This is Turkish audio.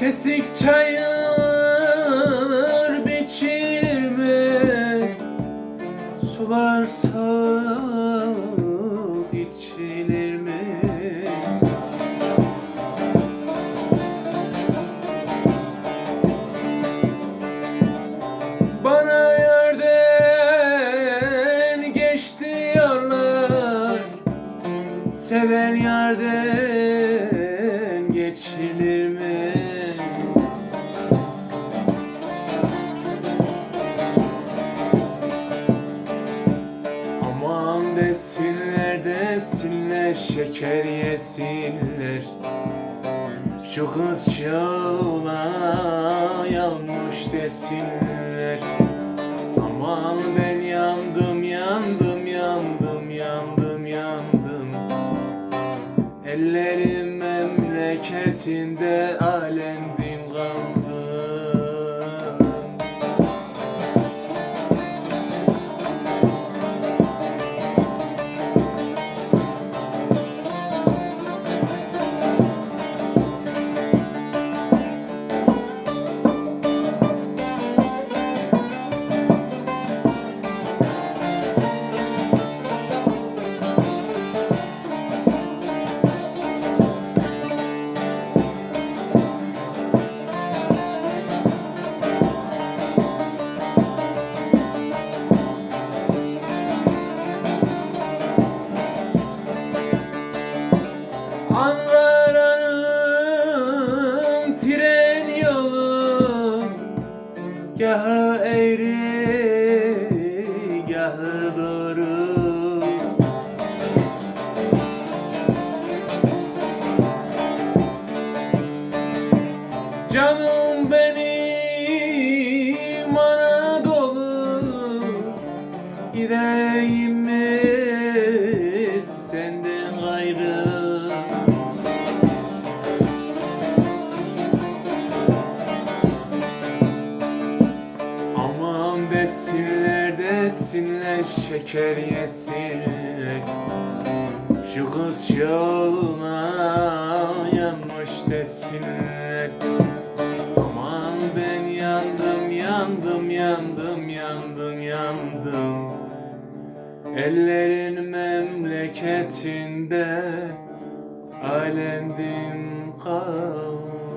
Kesik çayır biçilir mi? Sular sağıp içilir mi? Bana yerden geçti yollar Seven yerden geçilir mi? Desinler desinler şeker yesinler? Şu kız çağla yanmış desinler. Aman ben yandım yandım yandım yandım yandım. Ellerim memleketinde alendim kaldım क्या desinler şeker yesinler. Şu kız yoluna yanmış desinler. Aman ben yandım yandım yandım yandım yandım. Ellerin memleketinde alendim kaldım